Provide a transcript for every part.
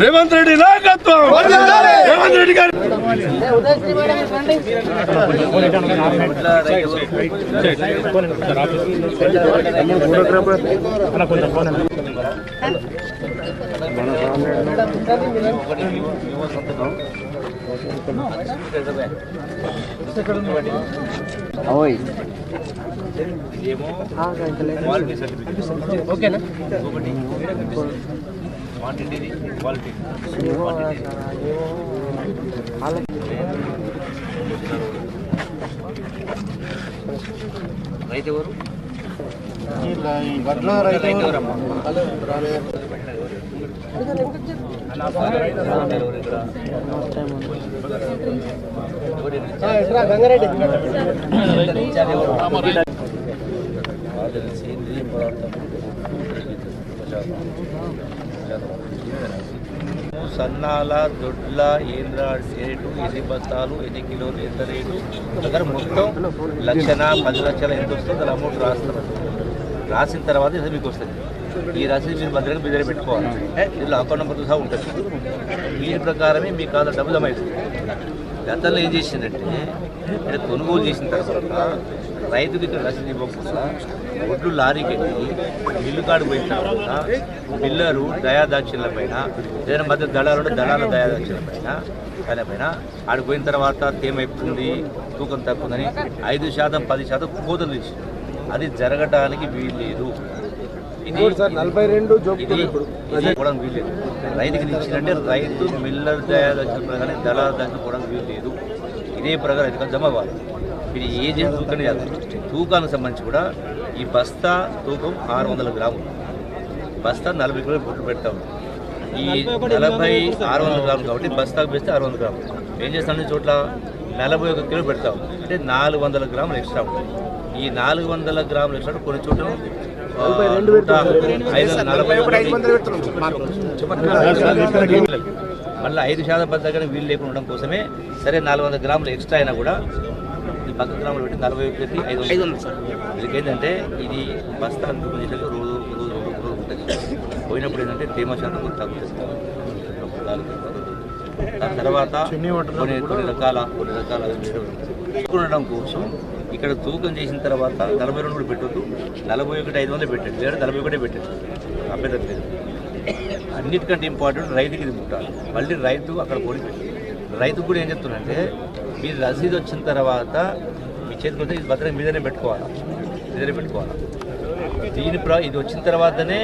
రేవంత్ రెడ్డి నాయకత్వం! రేవంత్ రెడ్డి గారు! ఓకేనా? క్వాంటిటీ క్వాలిటీ రైతు ఎవరు? గంగారెడ్డి పదార్థం సన్నాల దొడ్ల ఏంద్ర రేటు ఎన్ని బస్తాలు ఎన్ని కిలోలు ఎంత రేటు? దగ్గర మొత్తం లక్షణ పది లక్షల ఎంత వస్తుందో దాని అమౌంట్ రాస్తారు. రాసిన తర్వాత ఇది మీకు వస్తుంది. ఈ రసీదు మీరు భద్రంగా మీ దగ్గర పెట్టుకోవాలి. దీనిలో అకౌంట్ నెంబర్ సహా ఉంటుంది. దీని ప్రకారమే మీ కాదు డబ్బు జమ అవుతుంది. గతంలో ఏం చేసిందంటే ఇక్కడ కొనుగోలు చేసిన తర్వాత రైతుకి ఇక్కడ రసీదు ఇవ్వకుండా ఒడ్లు లారీకి ఎక్కి బిల్లు కాడు పోయిన తర్వాత బిల్లరు దయాదాక్షిణ్ల పైన లేదా మధ్య దళాలు దళాల దయాదాక్షిణ్ల పైన దానిపైన ఆడికి పోయిన తర్వాత తేమైపోతుంది తూకం తక్కువని ఐదు శాతం పది శాతం కోతలు తీసి అది జరగటానికి వీల్లేదు. నలభై రెండు ఇది ఇది వీల్లేదు రైతుకి ఇచ్చిందంటే రైతు మిల్లర్ దయాదక్షిణ ప్రకారం దళాల దక్షిణ కూడా వీల్లేదు ఇదే ప్రకారం ఇది జమ అవ్వాలి. ఇది ఏజెంట్ తూకం తూకానికి సంబంధించి కూడా ఈ బస్తా తూకం ఆరు వందల గ్రాములు. బస్తా నలభై కిలోలు బుట్లు పెడతాం ఈ నలభై ఆరు వందల గ్రాములు కాబట్టి బస్తాకు వేస్తే ఆరు వందల గ్రాములు. ఏం చేస్తాం చోట్ల? నలభై ఒక కిలో పెడతాం అంటే నాలుగు వందల గ్రాములు ఎక్స్ట్రా. ఈ నాలుగు వందల గ్రాములు ఎక్స్ట్రా కొన్ని చోట్ల మళ్ళీ ఐదు శాతం పది దగ్గర వీలు లేకుండా ఉండడం కోసమే సరే నాలుగు వందల గ్రాములు ఎక్స్ట్రా అయినా కూడా ఈ పక్క గ్రాములు పెట్టి నలభై పెట్టి ఐదు వందలు. ఐదు వందలు సార్. దీనికి ఏంటంటే ఇది బస్తాలు దుఃఖం చేసాక రోజు రోజు రోజు రోజు ఉంటుంది. పోయినప్పుడు ఏంటంటే తేమ శాతం కూడా తగ్గుతుంది. దాని తర్వాత కొన్ని కొన్ని రకాల కొన్ని రకాల ఉండడం కోసం ఇక్కడ తూకం చేసిన తర్వాత నలభై రెండు కూడా పెట్టొద్దు నలభై ఒకటి ఐదు వందలు పెట్టండి. లేదా నలభై ఒకటే పెట్టండి. అభ్యంతరం లేదు. అన్నిటికంటే ఇంపార్టెంట్ రైతుకి ఇది ముట్టాలి. మళ్ళీ రైతు అక్కడ పోయి రైతు కూడా ఏం చెప్తున్నంటే మీరు రసీదు వచ్చిన తర్వాత మీ చేతికి వస్తే ఇది భద్రం మీదనే పెట్టుకోవాలా? మీదనే పెట్టుకోవాలా? దీని ప్ర ఇది వచ్చిన తర్వాతనే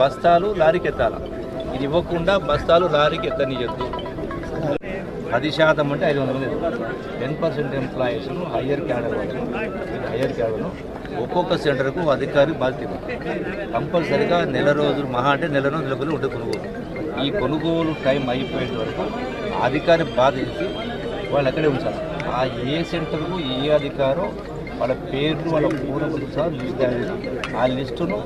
బస్తాలు లారీకి ఎత్తాలా? ఇది ఇవ్వకుండా బస్తాలు లారీకి ఎత్తనియద్దు. పది శాతం అంటే ఐదు వందల ten percent employees higher cadre వాళ్ళు హయ్యర్ క్యాడర్ను ఒక్కొక్క సెంటర్కు అధికారి బాధ్యత కంపల్సరిగా నెల రోజులు మహా అంటే నెల రోజుల లోపల ఉండే కొనుగోలు. ఈ కొనుగోలు టైం అయిపోయేంత వరకు అధికారి బాధించి వాళ్ళు అక్కడే ఉంచాలి. ఆ ఏ సెంటర్కు ఏ అధికారో వాళ్ళ పేర్లు వాళ్ళ పూర్వకులు సహా లిస్ట్ ఆ లిస్టును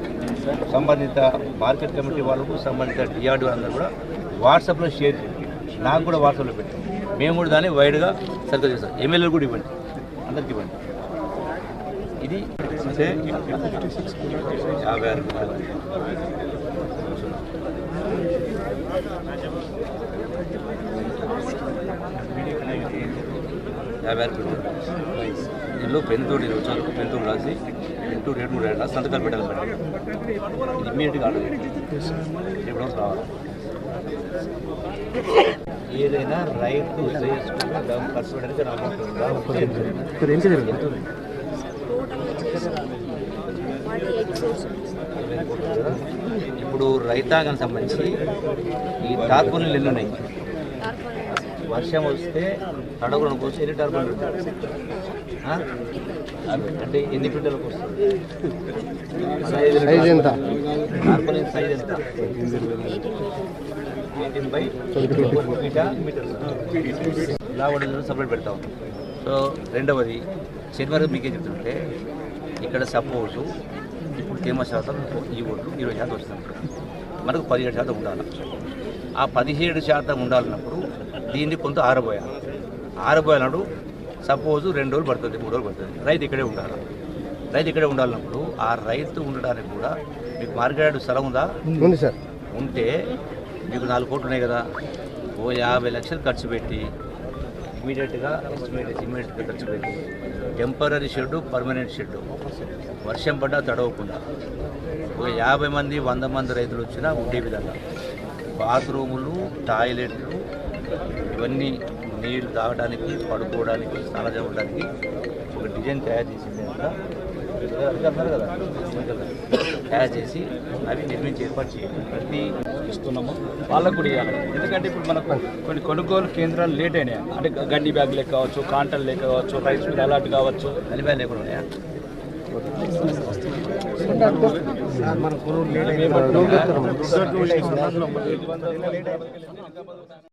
సంబంధిత మార్కెట్ కమిటీ వాళ్ళకు సంబంధిత డిఆర్డీ అందరూ కూడా వాట్సాప్లో షేర్ చేయండి నాకు కూడా వాట్సాప్లో పెట్టండి. మేము కూడా దాన్ని వైడ్గా సర్కిల్ చేస్తాం. ఎమ్మెల్యేలు కూడా ఇవ్వండి. అందరికి ఇవ్వండి. ఇది అంటే యాభై ఆరు. యాభై ఆరు. దీనిలో పెన్తో వచ్చారు పెన్తో రాసి పెన్తో రేటు కూడా రాసి సంతకాలు పెట్టాలి మేడం ఇది ఇమ్మీడియట్గా ఆర్డర్ ఎప్పుడో రావాలి. ఏదైనా. ఎంత ఉంది? ఇప్పుడు రైతాంగం సంబంధించి ఈ టార్పులు ఎన్ని ఉన్నాయి వర్షం వస్తే తడగడం కోసం ఎన్ని టార్పులు? అంటే ఎన్ని ఫీట్లకు వస్తుంది? సైజ్ ఎంత? టార్పుల్ సైజ్ ఎంత? ఎయిటీన్ బై మీటర్ ఇలా ఉండదు సపరేట్ పెడతాం. సో రెండవది శనివారం మీకే చెప్తుంటే ఇక్కడ సపోజు ఇప్పుడు తేమ శాతం ఈ ఓట్లు ఇరవై శాతం వస్తుంది మనకు పదిహేడు శాతం ఉండాలి. ఆ పదిహేడు శాతం ఉండాలన్నప్పుడు దీన్ని కొంత ఆరబోయాలి. ఆరబోయాలన్నప్పుడు సపోజ్ రెండు రోజులు పడుతుంది మూడు రోజులు పడుతుంది. రైతు ఇక్కడే ఉండాలి? రైతు ఇక్కడే ఉండాలన్నప్పుడు ఆ రైతు ఉండడానికి కూడా మీకు మార్కెట్ స్థలం ఉందా? ఉంది సార్. ఉంటే మీకు నాలుగు కోట్లు ఉన్నాయి కదా. ఓ యాభై లక్షలు ఖర్చు పెట్టి ఇమీడియట్గా ఎస్టిమేట్ ఇమీడియట్గా ఖర్చు పెట్టి టెంపరీ షెడ్ పర్మనెంట్ షెడ్ వర్షం పడ్డా తడవకుండా. ఒక యాభై మంది వంద మంది రైతులు వచ్చినా ఉండే విధంగా. బాత్రూములు టాయిలెట్లు ఇవన్నీ నీళ్ళు తాగడానికి పడుకోవడానికి స్నానం చేయడానికి ఒక డిజైన్ తయారు చేసింది అంతా అన్నారు కదా తయారు చేసి అవి నిర్మించి ఏర్పాటు చేయాలి ప్రతి ఇస్తున్నాము వాళ్ళకు కూడా ఇవ్వాలి ఎందుకంటే ఇప్పుడు మనకు కొన్ని కొనుగోలు కేంద్రాలు లేట్ అయినాయి అంటే గడ్డి బ్యాగ్ లెక్క కావచ్చు కాంటల్ లెక్క కావచ్చు రైస్ మిల్ అలాంటి కావచ్చు కలిపాలు లేకుండా ఉన్నాయా మన